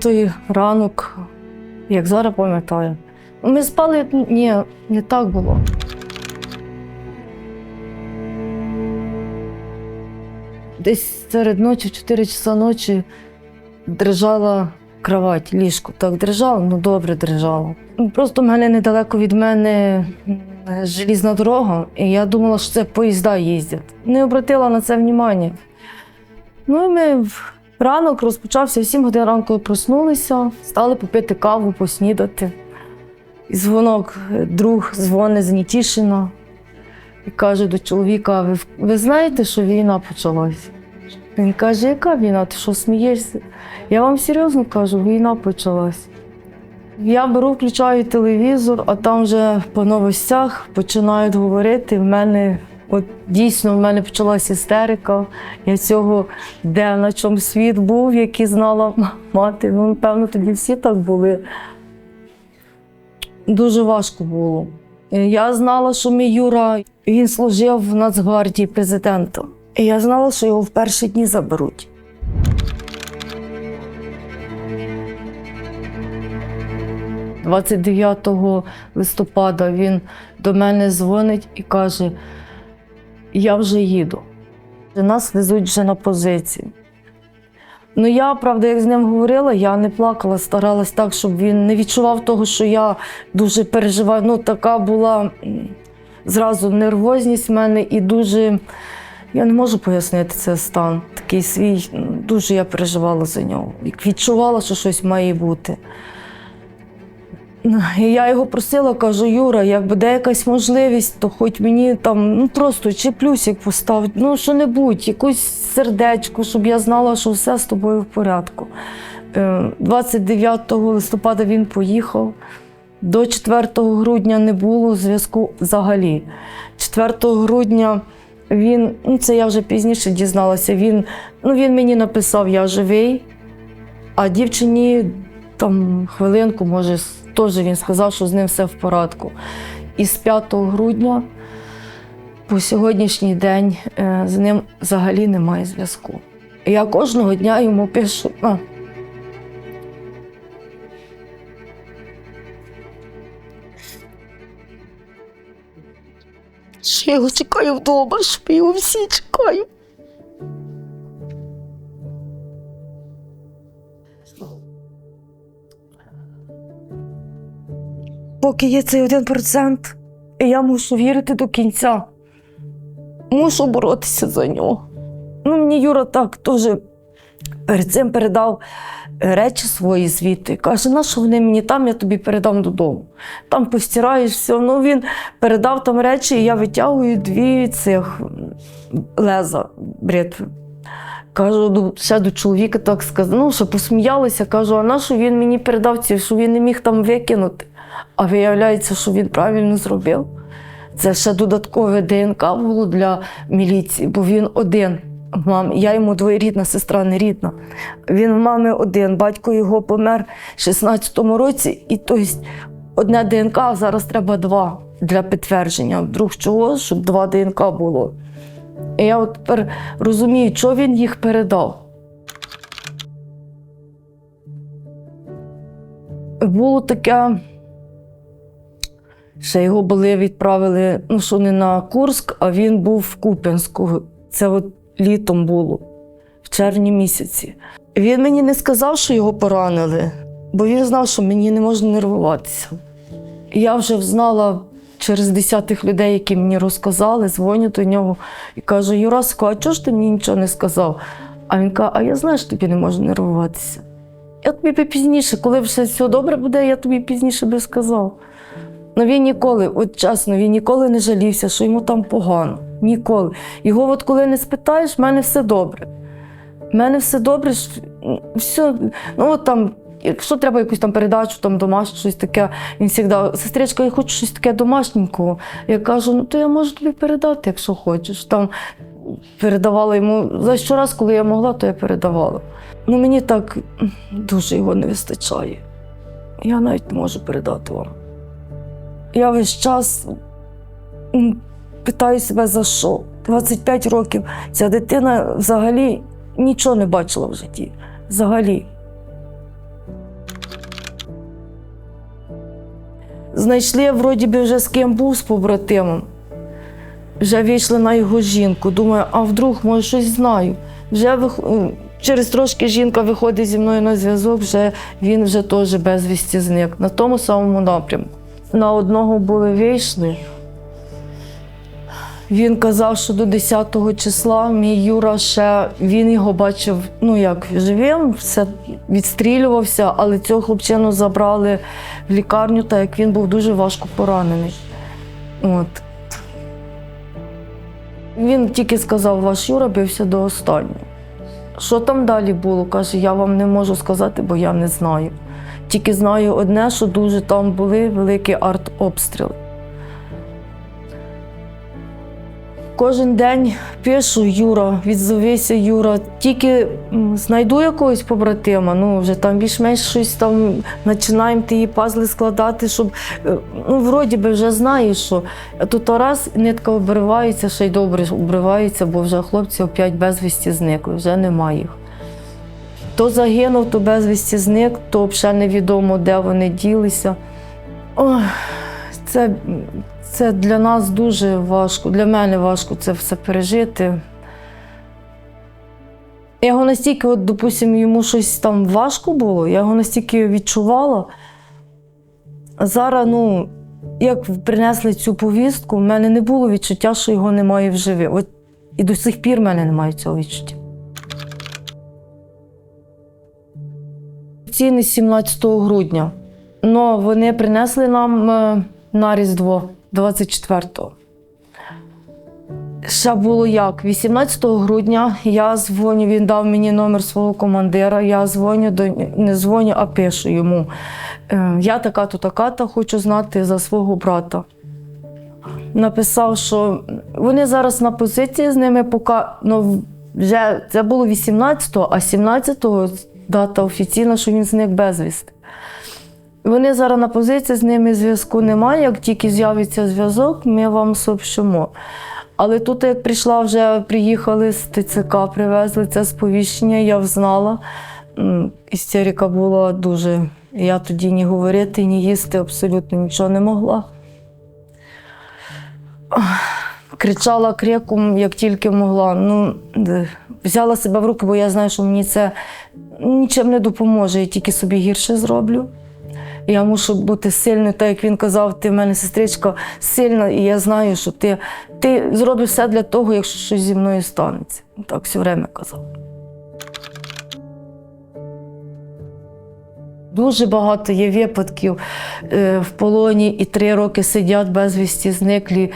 той ранок, як зараз пам'ятаю. Ми спали, ні, не так було. Десь серед ночі, в 4 часа ночі, дрижала кровать, ліжко. Так дрижала, ну добре дрижала. Ну, Просто в мене недалеко від мене желізна дорога, і я думала, що це поїзда їздять. Не обратила на це внимання. Ну ми ранок розпочався, в 7 годин ранку проснулися, стали попити каву, поснідати. І дзвонок, е, друг дзвонить з Нітішина і каже до чоловіка: ви, ви знаєте, що війна почалась? Він каже, яка війна? Ти що смієшся? Я вам серйозно кажу, війна почалась. Я беру, включаю телевізор, а там вже по новостях починають говорити. В мене от дійсно в мене почалася істерика. Я цього, де на чому світ був, який знала мати. Ну, напевно, тоді всі так були. Дуже важко було. Я знала, що мій Юра він служив в Нацгвардії президента. І я знала, що його в перші дні заберуть. – 29 листопада він до мене дзвонить і каже: Я вже їду. Нас везуть вже на позиції. Ну, я, правда, як з ним говорила, я не плакала, старалась так, щоб він не відчував того, що я дуже переживаю. Ну, така була зразу нервозність в мене і дуже. Я не можу пояснити цей стан. Такий свій, дуже я переживала за нього. Відчувала, що щось має бути. І я його просила, кажу, Юра, як буде якась можливість, то хоч мені там ну просто чи плюсик поставити, ну що-небудь, якусь сердечко, щоб я знала, що все з тобою в порядку. Е, 29 листопада він поїхав. До 4 грудня не було зв'язку взагалі. 4 грудня він, ну це я вже пізніше дізналася, він, ну, він мені написав, я живий, а дівчині там хвилинку, може, теж він сказав, що з ним все в порядку. І з 5 грудня по сьогоднішній день е, з ним взагалі немає зв'язку. Я кожного дня йому пишу. А, що я його чекаю вдома, щоб я його всі чекаю. Поки є цей один процент, я мушу вірити до кінця. Мушу боротися за нього. Ну, мені Юра так теж перед цим передав е, речі свої звідти. Каже, на що вони мені там, я тобі передам додому. Там постираєш все. Ну він передав там речі, і я витягую дві цих леза бритви. Кажу, ще до чоловіка так сказав, ну, що посміялися. Кажу, а на що він мені передав ці, що він не міг там викинути. А виявляється, що він правильно зробив. Це ще додаткове ДНК було для міліції, бо він один. Мам, я йому двоєрідна сестра не рідна. Він в мами один. Батько його помер в 16-му році, і тобто одне ДНК, а зараз треба два для підтвердження. Вдруг чого, щоб два ДНК було. І я от тепер розумію, що він їх передав. Було таке. Ще його були відправили, ну що не на Курск, а він був в Куп'янську. Це от літом було, в червні місяці. Він мені не сказав, що його поранили, бо він знав, що мені не можна нервуватися. Я вже знала через десятих людей, які мені розказали, дзвоню до нього і кажу: Юраско, а чого ж ти мені нічого не сказав? А він каже, а я знаю, що тобі не можу нервуватися. Я тобі пізніше, коли все добре буде, я тобі пізніше би сказав. Ну він ніколи, от чесно, він ніколи не жалівся, що йому там погано. Ніколи. Його, от коли не спитаєш, в мене все добре. В мене все добре, все, ну от там, якщо треба якусь там передачу, там домашню, щось таке, він завжди, сестричка, я хочу щось таке домашненького. Я кажу, ну то я можу тобі передати, якщо хочеш. Там передавала йому за щораз, коли я могла, то я передавала. Ну мені так дуже його не вистачає. Я навіть не можу передати вам я весь час питаю себе, за що? 25 років ця дитина взагалі нічого не бачила в житті. Взагалі. Знайшли, вроді би, вже з ким був з побратимом. Вже вийшли на його жінку. Думаю, а вдруг, може, щось знаю. Вже вих... Через трошки жінка виходить зі мною на зв'язок, вже він вже теж безвісті зник на тому самому напрямку. На одного були вийшли. Він казав, що до 10 числа мій Юра ще він його бачив, ну як живим, все відстрілювався, але цього хлопчину забрали в лікарню, так як він був дуже важко поранений. От. Він тільки сказав, ваш Юра бився до останнього. Що там далі було? Каже, я вам не можу сказати, бо я не знаю. Тільки знаю одне, що дуже там були великі артобстріли. Кожен день пишу Юра, відзовися, Юра. Тільки знайду якогось побратима, ну вже там більш-менш щось там починаємо ті пазли складати, щоб е, ну, вроді би вже знаєш, що тут раз нитка обривається, ще й добре обривається, бо вже хлопці опять безвісті зникли, вже немає їх. То загинув, то безвісті зник, то взагалі невідомо, де вони ділися. Ой, це, це для нас дуже важко, для мене важко це все пережити. Я його настільки, от, допустимо, йому щось там важко було, я його настільки відчувала. Зараз, ну, як принесли цю повістку, в мене не було відчуття, що його немає в живі. От, і до сих пір в мене немає цього відчуття. Ціни 17 грудня. Ну, вони принесли нам е, на Різдво 24-го. Ще було як? 18 грудня я дзвоню, він дав мені номер свого командира. Я дзвоню до не дзвоню, а пишу йому. Е, Я така-то, така-то, хочу знати за свого брата. Написав, що вони зараз на позиції з ними поки ну, вже це було 18-го, а 17-го дата офіційна, що він зник безвісти. Вони зараз на позиції, з ними зв'язку немає. Як тільки з'явиться зв'язок, ми вам сообщимо. Але тут, як прийшла, вже приїхали з ТЦК, привезли це сповіщення, я взнала. Істерика була дуже. Я тоді ні говорити, ні їсти абсолютно нічого не могла. Кричала криком, як тільки могла. Ну, взяла себе в руки, бо я знаю, що мені це нічим не допоможе, я тільки собі гірше зроблю. Я мушу бути сильною, так як він казав, ти в мене сестричка сильна, і я знаю, що ти, ти зробиш все для того, якщо щось зі мною станеться. Так все время казав. Дуже багато є випадків е, в полоні і три роки сидять безвісті, зниклі,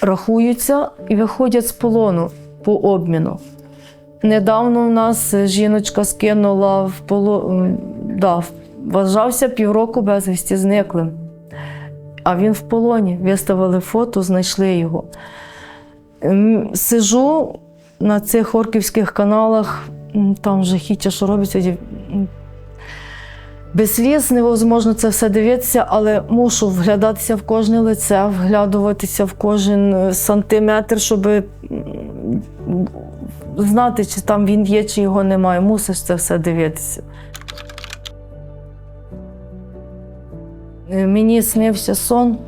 рахуються і виходять з полону по обміну. Недавно в нас жіночка скинула в полон, да, вважався півроку безвісті зниклим. А він в полоні. Виставили фото, знайшли його. Сижу на цих орківських каналах, там жахіття, що робиться. Без сліз невозможно це все дивитися, але мушу вглядатися в кожне лице, вглядуватися в кожен е, сантиметр, щоб знати, чи там він є, чи його немає. Мусиш це все дивитися. Е, Мені снився сон.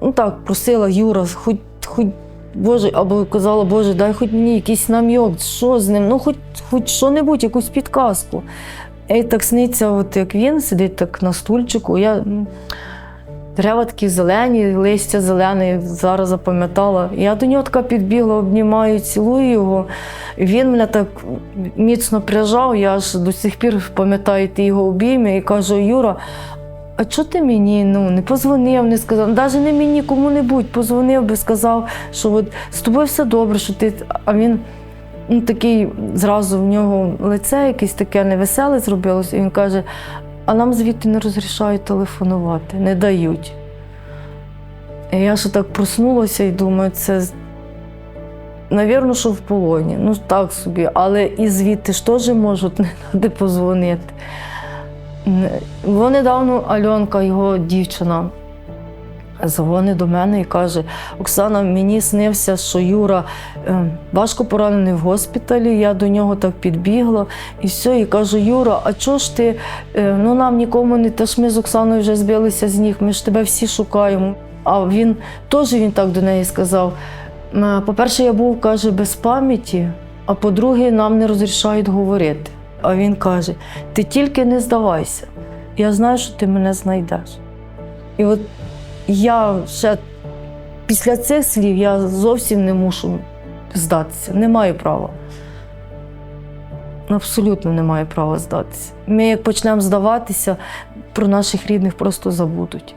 Ну так, просила Юра, хоч, хоч Боже, або казала, Боже, дай хоч мені якийсь нам'йок, що з ним, ну хоч, хоч що-небудь, якусь підказку. І так сниться, от як він сидить так на стульчику. Я, дерева такі зелені, листя зелене, зараз запам'ятала. Я до нього така підбігла, обнімаю, цілую його. Він мене так міцно прижав, я аж до сих пір пам'ятаю ті його обійми і кажу, Юра, а чого ти мені ну, не позвонив, не сказав, навіть не мені кому-небудь позвонив би, сказав, що от з тобою все добре, що ти. А він ну, такий зразу в нього лице якесь таке невеселе зробилося. І він каже: а нам звідти не розрішають телефонувати, не дають. І я ще так проснулася і думаю, це. Навірно, що в полоні. Ну так собі, але і звідти ж теж можуть не де позвонити. Бо недавно Альонка, його дівчина, Дзвонить до мене і каже: Оксана, мені снився, що Юра е, важко поранений в госпіталі. Я до нього так підбігла і все. І кажу: Юра, а чого ж ти? е, Ну нам нікому не та ж ми з Оксаною вже збилися з ніг, ми ж тебе всі шукаємо. А він теж він так до неї сказав: по-перше, я був каже, без пам'яті, а по-друге, нам не розрішають говорити. А він каже: ти тільки не здавайся, я знаю, що ти мене знайдеш. І от я ще після цих слів я зовсім не мушу здатися. Не маю права. Абсолютно не маю права здатися. Ми як почнемо здаватися, про наших рідних просто забудуть.